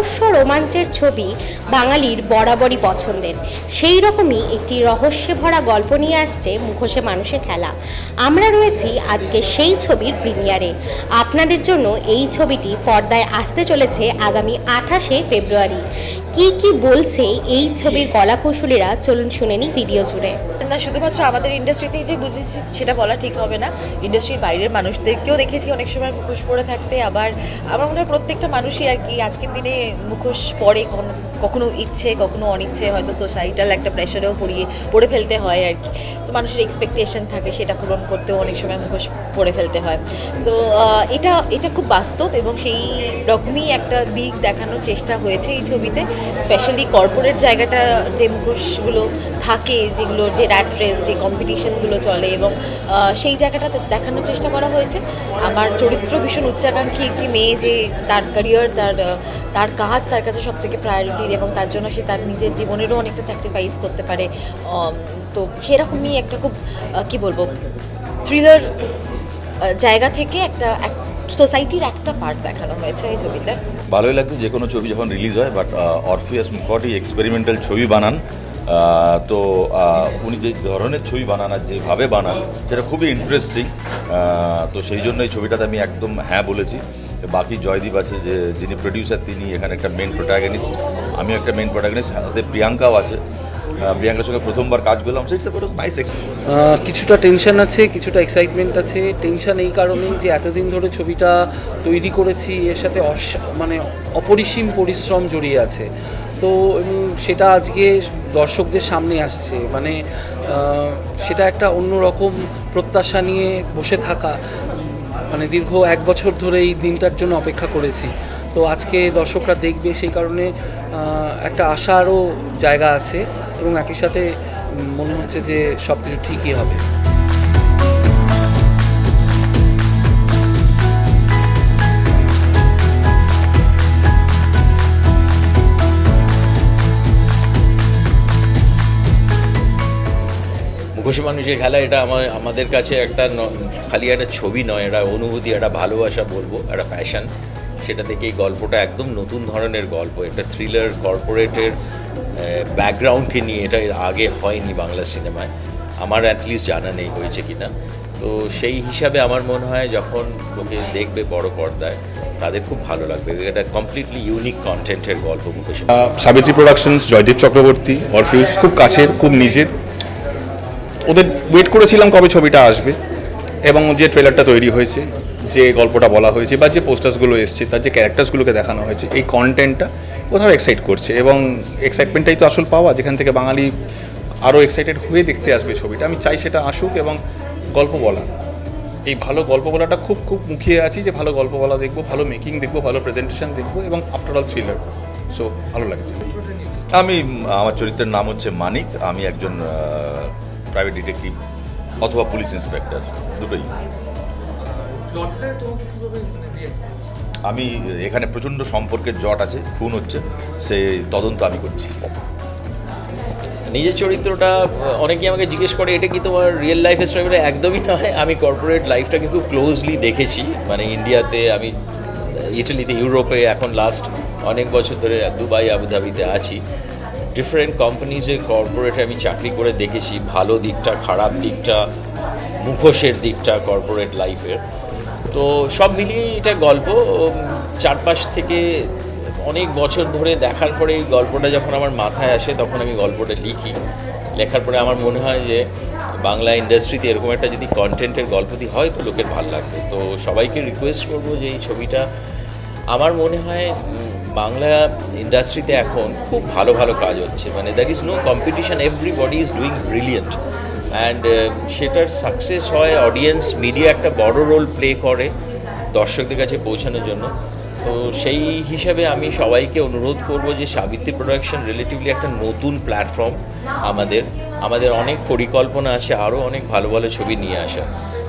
রহস্য রোমাঞ্চের ছবি বাঙালির বরাবরই পছন্দের। সেই রকমই একটি রহস্যে ভরা গল্প নিয়ে আসছে মুখোশে মানুষে খেলা। আমরা রয়েছি আজকে সেই ছবির প্রিমিয়ারে। আপনাদের জন্য এই ছবিটি পর্দায় আসতে চলেছে আগামী আঠাশে ফেব্রুয়ারি। কি কি বলছে এই ছবির কলাকুশলীরা? চলুন শুনে নিই ভিডিও জুড়ে। না, শুধুমাত্র আমাদের ইন্ডাস্ট্রিতেই যে বুঝেছি সেটা বলা ঠিক হবে না। ইন্ডাস্ট্রির বাইরের মানুষদেরকেও দেখেছি অনেক সময় মুখোশ পরে থাকতে। আবার আমার মনে হয় প্রত্যেকটা মানুষই আর কি আজকের দিনে মুখোশ পরে কখনো ইচ্ছে, কখনো অনিচ্ছে। হয়তো সোসাইটাল একটা প্রেশারেও পড়িয়ে, পড়ে ফেলতে হয় আর কি। সো মানুষের এক্সপেকটেশন থাকে সেটা পূরণ করতেও অনেক সময় মুখোশ পরে ফেলতে হয়। সো এটা এটা খুব বাস্তব এবং সেই রকমই একটা দিক দেখানোর চেষ্টা হয়েছে এই ছবিতে। স্পেশালি কর্পোরেট জায়গাটা যে মুখোশগুলো থাকে, যেগুলো যে র্যাট রেস যে কম্পিটিশনগুলো চলে এবং সেই জায়গাটা দেখানোর চেষ্টা করা হয়েছে। আমার চরিত্র ভীষণ উচ্চাকাঙ্ক্ষী একটি মেয়ে যে তার ক্যারিয়ার তার তার কাজ তার কাছে সব থেকে প্রায়োরিটির এবং তার জন্য সে তার নিজের জীবনেরও অনেকটা স্যাক্রিফাইস করতে পারে। তো সেরকমই একটা খুব কি বলব থ্রিলার জায়গা থেকে একটা সোসাইটির একটা পার্ট দেখানো হয়েছে এই ছবিতে। ভালোই লাগতো যে কোনো ছবি যখন রিলিজ হয় বাট অরফিয়াস মুখটি এক্সপেরিমেন্টাল ছবি বানান। তো উনি যে ধরনের ছবি বানান আর যেভাবে বানান, সেটা খুবই ইন্টারেস্টিং তো সেই জন্য এই ছবিটাতে আমি একদম হ্যাঁ বলেছি। বাকি জয়দীপ আছে যে, যিনি প্রডিউসার তিনি এখানে একটা মেন প্রোটাগনিস্ট আমিও একটা মেন প্রোটাগনিস্ট সাথে প্রিয়াঙ্কাও আছে। প্রিয়াঙ্কার সঙ্গে প্রথমবার কাজ করলাম কিছুটা টেনশন আছে, কিছুটা এক্সাইটমেন্ট আছে। টেনশন এই কারণেই যে এতদিন ধরে ছবিটা তৈরি করেছি, এর সাথে মানে অপরিসীম পরিশ্রম জড়িয়ে আছে। তো সেটা আজকে দর্শকদের সামনে আসছে। মানে সেটা একটা অন্যরকম প্রত্যাশা নিয়ে বসে থাকা। মানে দীর্ঘ এক বছর ধরে এই দিনটার জন্য অপেক্ষা করেছি। তো আজকে দর্শকরা দেখবে সেই কারণে একটা আশারও জায়গা আছে। এবং একই সাথে মনে হচ্ছে যে সব কিছু ঠিকই হবে। মুখোশী মানুষের খেলা, এটা আমার, আমাদের কাছে একটা খালি একটা ছবি নয় এটা অনুভূতি, একটা ভালোবাসা বলব, একটা প্যাশন সেটা থেকে এই গল্পটা একদম নতুন ধরনের গল্প, একটা থ্রিলার কর্পোরেটের ব্যাকগ্রাউন্ডকে নিয়ে, এটা আগে হয়নি বাংলা সিনেমায়। আমার অ্যাটলিস্ট জানা নেই হয়েছে কি না তো সেই হিসাবে আমার মনে হয় যখন লোকে দেখবে বড় পর্দায়, তাদের খুব ভালো লাগবে। এটা কমপ্লিটলি ইউনিক কন্টেন্টের গল্প মুখোশী সাবিত্রী প্রোডাকশনস জয়দীপ চক্রবর্তী, অরফিউজ, খুব কাছের, খুব নিজের। ওদের ওয়েট করেছিলাম কবে ছবিটা আসবে এবং যে ট্রেলারটা তৈরি হয়েছে, যে গল্পটা বলা হয়েছে বা যে পোস্টার্সগুলো এসছে, তার যে ক্যারেক্টার্সগুলোকে দেখানো হয়েছে, এই কন্টেন্টটা কোথাও এক্সাইট করছে এবং এক্সাইটমেন্টটাই তো আসল পাওয়া যেখান থেকে বাঙালি আরও এক্সাইটেড হয়ে দেখতে আসবে ছবিটা। আমি চাই সেটা আসুক এবং গল্প বলা। এই ভালো গল্প বলাটা খুব খুব মুখিয়ে আছি যে ভালো গল্প বলা দেখব ভালো মেকিং দেখব ভালো প্রেজেন্টেশন দেখব এবং আফটার অল থ্রিলার সো ভালো লাগছে। আমি আমার চরিত্রের নাম হচ্ছে মানিক। আমি একজন প্রাইভেট ডিটেকটিভ অথবা পুলিশ ইন্সপেক্টর দুটোই। আমি এখানে প্রচণ্ড সম্পর্কের জট আছে, খুন হচ্ছে সেই তদন্ত আমি করছি। নিজের চরিত্রটা অনেকেই আমাকে জিজ্ঞেস করে, এটা কি তোমার রিয়েল লাইফের বলে, একদমই নয়। আমি কর্পোরেট লাইফটাকে খুব ক্লোজলি দেখেছি। মানে ইন্ডিয়াতে আমি ইটালিতে ইউরোপে এখন লাস্ট অনেক বছর ধরে দুবাই আবুধাবিতে আছি। ডিফারেন্ট কোম্পানিজে কর্পোরেটে আমি চাকরি করে দেখেছি। ভালো দিকটা, খারাপ দিকটা, মুখোশের দিকটা কর্পোরেট লাইফের তো সব মিলিয়ে এটা গল্প চারপাশ থেকে অনেক বছর ধরে দেখার পরে এই গল্পটা যখন আমার মাথায় আসে, তখন আমি গল্পটা লিখি। লেখার পরে আমার মনে হয় যে, বাংলা ইন্ডাস্ট্রিতে এরকম একটা যদি কন্টেন্টের গল্প দিয়ে হয়, তো লোকের ভালো লাগবে। তো সবাইকে রিকোয়েস্ট করব যে, এই ছবিটা আমার মনে হয় বাংলা ইন্ডাস্ট্রিতে এখন খুব ভালো ভালো কাজ হচ্ছে। মানে that is no competition everybody is doing brilliant and সেটার সাকসেস হয় অডিয়েন্স মিডিয়া একটা বড় রোল প্লে করে দর্শকদের কাছে পৌঁছানোর জন্য। তো সেই হিসাবে আমি সবাইকে অনুরোধ করব যে সাবিত্রী প্রোডাকশন রিলেটিভলি একটা নতুন প্ল্যাটফর্ম আমাদের। আমাদের অনেক পরিকল্পনা আছে, আরও অনেক ভালো ভালো ছবি নিয়ে আসা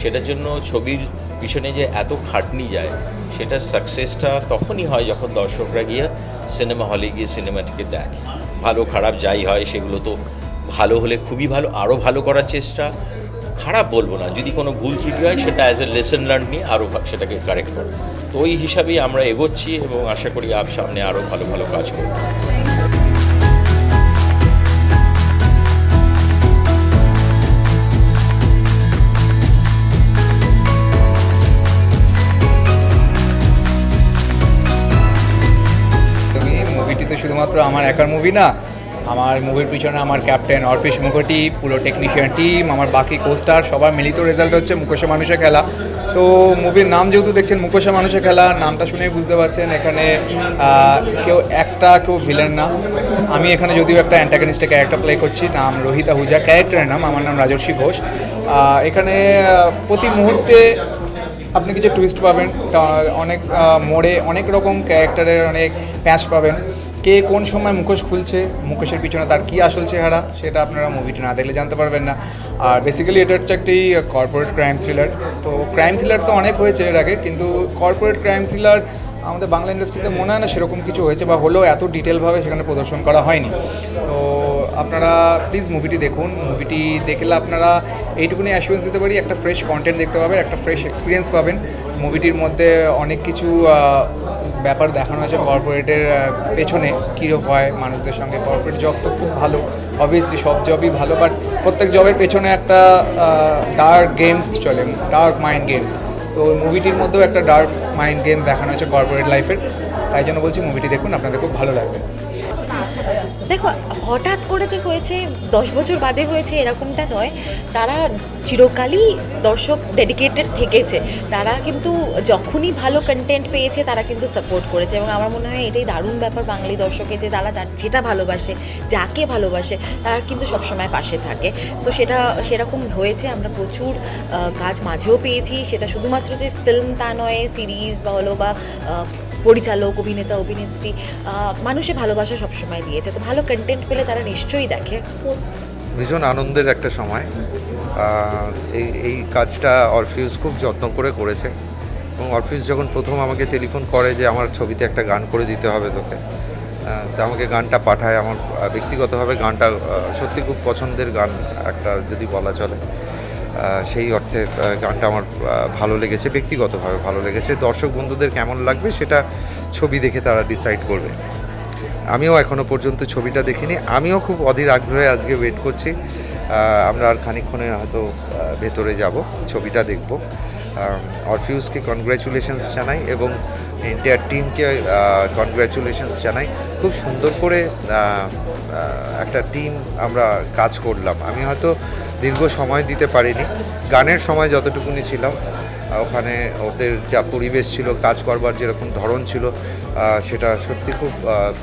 সেটার জন্য ছবির পিছনে যে এত খাটনি যায়, সেটার সাকসেসটা তখনই হয় যখন দর্শকরা গিয়ে সিনেমা হলে গিয়ে সিনেমাটিকে দেখে। ভালো খারাপ যাই হয় সেগুলো তো ভালো হলে খুবই ভালো আরও ভালো করার চেষ্টা। খারাপ বলব না, যদি কোনো ভুল ত্রুটি হয় সেটা অ্যাজ এ লেসন লার্ন নিয়ে আরও সেটাকে কারেক্ট করে তো ওই হিসাবেই আমরা এগোচ্ছি এবং আশা করি আপ সামনে আরও ভালো ভালো কাজ করব। শুধুমাত্র আমার একার মুভি না আমার মুভির পিছনে আমার ক্যাপ্টেন অর্পিস মুখোটি, পুরো টেকনিশিয়ান টিম আমার বাকি কোস্টার সবার মিলিত রেজাল্ট হচ্ছে মুখোশে মানুষের খেলা। তো মুভির নাম যেহেতু দেখছেন মুখোশে মানুষের খেলা, নামটা শুনেই বুঝতে পারছেন, এখানে কেউ একটা কেউ ভিলেন না। আমি এখানে যদিও একটা অ্যান্টাগনিস্টের ক্যারেক্টার প্লে করছি, নাম রোহিত আহুজা ক্যারেক্টারের নাম, আমার নাম রাজর্ষি ঘোষ। এখানে প্রতি মুহূর্তে আপনি কিছু টুইস্ট পাবেন অনেক মোড়ে অনেক রকম ক্যারেক্টারের অনেক প্যাচ পাবেন। কে কোন সময় মুখোশ খুলছে, মুখোশের পিছনে তার কী আসল চেহারা, সেটা আপনারা মুভিটি না দেখলে জানতে পারবেন না। আর বেসিক্যালি এটা হচ্ছে একটি কর্পোরেট ক্রাইম থ্রিলার তো ক্রাইম থ্রিলার তো অনেক হয়েছে এর আগে, কিন্তু কর্পোরেট ক্রাইম থ্রিলার আমাদের বাংলা ইন্ডাস্ট্রিতে মনে হয় না সেরকম কিছু হয়েছে বা হলেও এত ডিটেলভাবে সেখানে প্রদর্শন করা হয়নি। তো আপনারা প্লিজ মুভিটি দেখুন। মুভিটি দেখলে আপনারা এইটুকুনি অ্যাসুরেন্স দিতে পারি, একটা ফ্রেশ কন্টেন্ট দেখতে পাবেন, একটা ফ্রেশ এক্সপিরিয়েন্স পাবেন। মুভিটির মধ্যে অনেক কিছু ব্যাপার দেখানো হয়েছে কর্পোরেটের পেছনে কীরকম হয়, মানুষদের সঙ্গে কর্পোরেট জব তো খুব ভালো। অবভিয়াসলি সব জবই ভালো বাট প্রত্যেক জবের পেছনে একটা ডার্ক গেমস চলে ডার্ক মাইন্ড গেমস তো মুভিটির মধ্যেও একটা ডার্ক মাইন্ড গেমস দেখানো হয়েছে কর্পোরেট লাইফের তাই জন্য বলছি মুভিটি দেখুন, আপনাদের খুব ভালো লাগবে। দেখো, হঠাৎ করে যে হয়েছে, দশ বছর বাদে হয়েছে এরকমটা নয়। তারা চিরকালই দর্শক ডেডিকেটেড থেকেছে। তারা কিন্তু যখনই ভালো কন্টেন্ট পেয়েছে, তারা কিন্তু সাপোর্ট করেছে। এবং আমার মনে হয় এটাই দারুণ ব্যাপার বাঙালি দর্শকের যে তারা যেটা ভালোবাসে, যাকে ভালোবাসে, তার কিন্তু সবসময় পাশে থাকে। সো সেটা, সেরকম হয়েছে। আমরা প্রচুর কাজ মাঝেও পেয়েছি। সেটা শুধুমাত্র যে ফিল্ম তা নয় সিরিজ বা হলো বা পরিচালক, অভিনেতা, অভিনেত্রী মানুষে ভালোবাসা সবসময় দিয়েছে। তো ভালো কন্টেন্ট পেলে তারা নিশ্চয়ই দেখে। ভীষণ আনন্দের একটা সময়। এই এই কাজটা অরফিউজ খুব যত্ন করে করেছে। এবং অরফিউজ যখন প্রথম আমাকে টেলিফোন করে যে আমার ছবিতে একটা গান করে দিতে হবে তোকে তো আমাকে গানটা পাঠায়। আমার ব্যক্তিগতভাবে গানটা সত্যি খুব পছন্দের গান একটা যদি বলা চলে। সেই অর্থে গানটা আমার ভালো লেগেছে, ব্যক্তিগতভাবে ভালো লেগেছে। দর্শক বন্ধুদের কেমন লাগবে সেটা ছবি দেখে তারা ডিসাইড করবে। আমিও এখনও পর্যন্ত ছবিটা দেখিনি। আমিও খুব অধীর আগ্রহে আজকে ওয়েট করছি। আমরা আর খানিকক্ষণে হয়তো ভেতরে যাব, ছবিটা দেখব। অরফিউজকে কনগ্র্যাচুলেশনস জানাই এবং ইন্ডিয়ার টিমকে কনগ্র্যাচুলেশনস জানাই। খুব সুন্দর করে একটা টিম আমরা কাজ করলাম। আমি হয়তো দীর্ঘ সময় দিতে পারিনি। গানের সময় যতটুকুনি ছিলাম ওখানে ওদের যা পরিবেশ ছিল, কাজ করবার যেরকম ধরন ছিল সেটা সত্যি খুব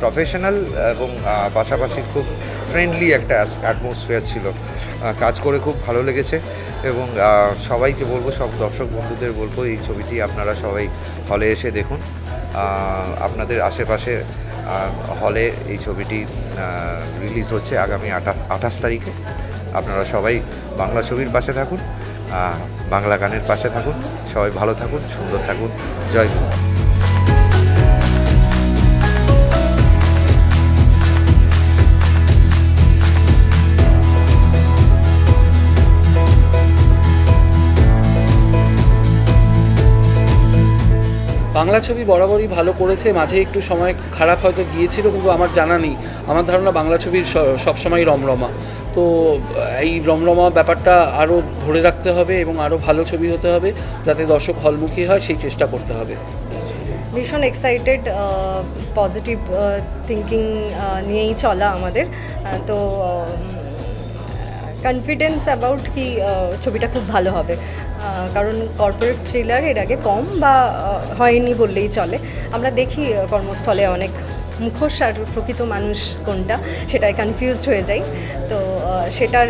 প্রফেশনাল এবং পাশাপাশি খুব ফ্রেন্ডলি একটা অ্যাটমসফিয়ার ছিল। কাজ করে খুব ভালো লেগেছে এবং সবাইকে বলব, সব দর্শক বন্ধুদের বলব, এই ছবিটি আপনারা সবাই হলে এসে দেখুন। আপনাদের আশেপাশে হলে এই ছবিটি রিলিজ হচ্ছে আগামী আঠাশ আঠাশ তারিখে। আপনারা সবাই বাংলা ছবির পাশে থাকুন বাংলা গানের পাশে থাকুন, সবাই ভালো থাকুন, সুন্দর থাকুন, জয় গুরু বাংলা ছবি বরাবরই ভালো করেছে, মাঝে একটু সময় খারাপ হয়তো গিয়েছিল, কিন্তু আমার জানা নেই। আমার ধারণা বাংলা ছবির সবসময় রমরমা। তো এই রমরমা ব্যাপারটা আরও ধরে রাখতে হবে এবং আরও ভালো ছবি হতে হবে যাতে দর্শক হলমুখী হয়, সেই চেষ্টা করতে হবে। ভীষণ এক্সাইটেড পজিটিভ থিঙ্কিং নিয়েই চলা আমাদের। তো কনফিডেন্স অ্যাবাউট কি ছবিটা খুব ভালো হবে। কারণ কর্পোরেট থ্রিলার এর আগে কম বা হয়নি বললেই চলে। আমরা দেখি কর্মস্থলে অনেক মুখোশ আর প্রকৃত মানুষ কোনটা, সেটাই কনফিউজড হয়ে যাই। তো সেটার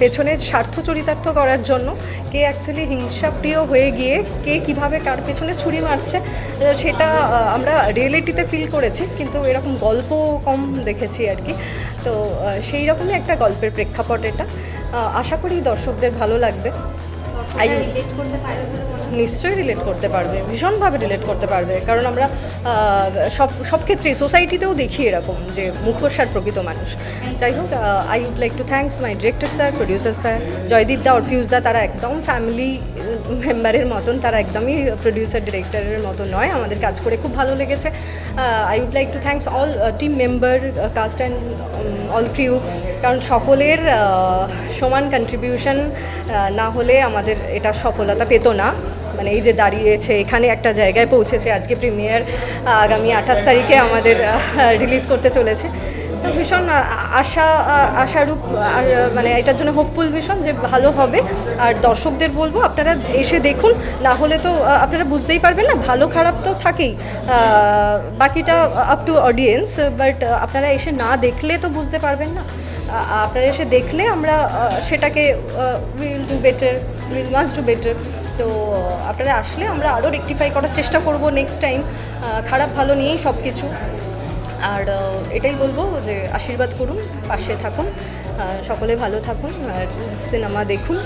পেছনে স্বার্থ চরিতার্থ করার জন্য কে অ্যাকচুয়ালি হিংসাপ্রিয় হয়ে গিয়ে কে কীভাবে কার পেছনে ছুরি মারছে সেটা আমরা রিয়েলিটিতে ফিল করেছি, কিন্তু এরকম গল্প কম দেখেছি আর কি। তো সেই রকমই একটা গল্পের প্রেক্ষাপট এটা। আশা করি দর্শকদের ভালো লাগবে। আই নিশ্চয়ই রিলেট করতে পারবে, ভীষণভাবে রিলেট করতে পারবে। কারণ আমরা সব সব ক্ষেত্রেই সোসাইটিতেও দেখি এরকম যে মুখোশ আর প্রকৃত মানুষ। যাই হোক I would like to thanks my director sir producer sir Joydeep দা অরফিউজ দা, তারা একদম ফ্যামিলি মেম্বারের মতন, তারা একদমই প্রডিউসার ডিরেক্টরের মতো নয়। আমাদের কাজ করে খুব ভালো লেগেছে। I would like to thanks all team member cast and all crew কারণ সকলের সমান কন্ট্রিবিউশন না হলে আমাদের এটা সফলতা পেত না। মানে এই যে দাঁড়িয়েছে, এখানে একটা জায়গায় পৌঁছেছে। আজকে প্রিমিয়ার আগামী আঠাশ তারিখে আমাদের রিলিজ করতে চলেছে। তো ভীষণ আশা আশারূপ, আর মানে এটার জন্য হোপফুল ভীষণ যে ভালো হবে। আর দর্শকদের বলব, আপনারা এসে দেখুন। না হলে তো আপনারা বুঝতেই পারবেন না, ভালো খারাপ তো থাকেই। বাকিটা আপ টু অডিয়েন্স বাট আপনারা এসে না দেখলে তো বুঝতে পারবেন না। আপনারা এসে দেখলে আমরা সেটাকে will do better will must do better. তো, আপনারা আসলে আমরা আরও রেক্টিফাই করার চেষ্টা করব নেক্সট টাইম খারাপ, ভালো নিয়েই সব কিছু আর এটাই বলব যে আশীর্বাদ করুন, পাশে থাকুন সকলে ভালো থাকুন, আর সিনেমা দেখুন।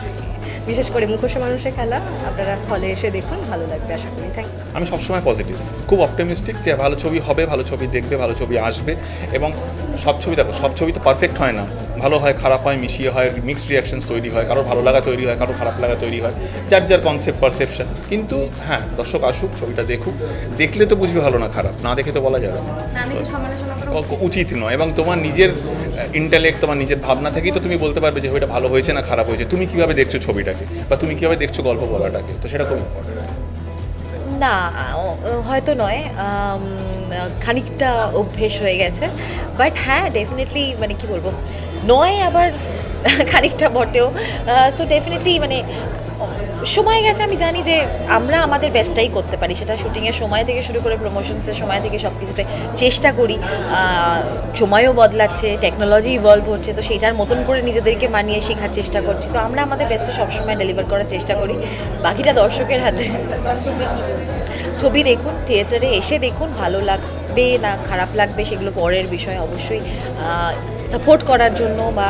বিশেষ করে মুখোশ মানুষের খেলা আপনারা হলে এসে দেখুন ভালো লাগবে আশা করি। থ্যাংক আমি সবসময় পজিটিভ খুব অপটিমিস্টিক যে ভালো ছবি হবে ভালো ছবি দেখবে ভালো ছবি আসবে এবং সব ছবি দেখো সব ছবি তো পারফেক্ট হয় না। ভালো হয় খারাপ হয় মিশিয়ে হয় মিক্সড রিয়াকশনস তৈরি হয় কারোর ভালো লাগা তৈরি হয় কারোর খারাপ লাগা তৈরি হয় যার যার কনসেপ্ট পারসেপশন কিন্তু হ্যাঁ দর্শক আসুক ছবিটা দেখুক দেখলে তো বুঝবে ভালো না খারাপ না দেখে তো বলা যাবে না। ক- উচিত নয় এবং তোমার নিজের ইন্টালেক্ট তোমার নিজের ভাবনা থেকেই তো তুমি বলতে পারবে যে ওইটা ভালো হয়েছে না খারাপ হয়েছে। তুমি কীভাবে দেখছ ছবিটাকে? বা তুমি কীভাবে দেখছ গল্প বলাটাকে? তো সেটা খুব না হয়তো নয়। খানিকটা অভ্যেস হয়ে গেছে। বাট হ্যাঁ ডেফিনেটলি মানে কি বলব? নয় আবার খানিকটা বটেও। সো ডেফিনেটলি মানে সময় গেছে, আমি জানি যে আমরা আমাদের বেস্টটাই করতে পারি। সেটা শুটিংয়ের সময় থেকে শুরু করে প্রমোশনসের সময় থেকে সব কিছুতে চেষ্টা করি। সময়ও বদলাচ্ছে টেকনোলজি ইভলভ হচ্ছে, তো সেটার মতন করে নিজেদেরকে মানিয়ে শেখার চেষ্টা করছি। তো আমরা আমাদের বেস্টটা সবসময় ডেলিভার করার চেষ্টা করি। বাকিটা দর্শকের হাতে। ছবি দেখুন থিয়েটারে এসে দেখুন, ভালো লাগবে না, খারাপ লাগবে, সেগুলো পরের বিষয় অবশ্যই সাপোর্ট করার জন্য বা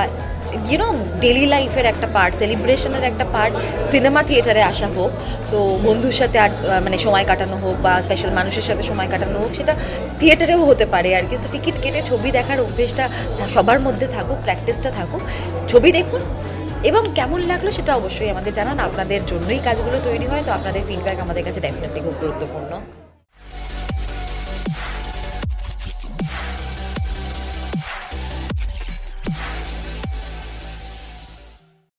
ইউনো ডেলি লাইফের একটা পার্ট সেলিব্রেশনের একটা পার্ট সিনেমা থিয়েটারে আসা হোক। সো বন্ধুর সাথে আড- মানে সময় কাটানো হোক বা স্পেশাল মানুষের সাথে সময় কাটানো হোক, সেটা থিয়েটারেও হতে পারে আর কি। সো টিকিট কেটে ছবি দেখার অভ্যেসটা সবার মধ্যে থাকুক প্র্যাকটিসটা থাকুক। ছবি দেখুন এবং কেমন লাগল সেটা অবশ্যই আমাদের জানান। আপনাদের জন্যই কাজগুলো তৈরি হয়, তো আপনাদের ফিডব্যাক আমাদের কাছে ডেফিনেটলি খুব গুরুত্বপূর্ণ।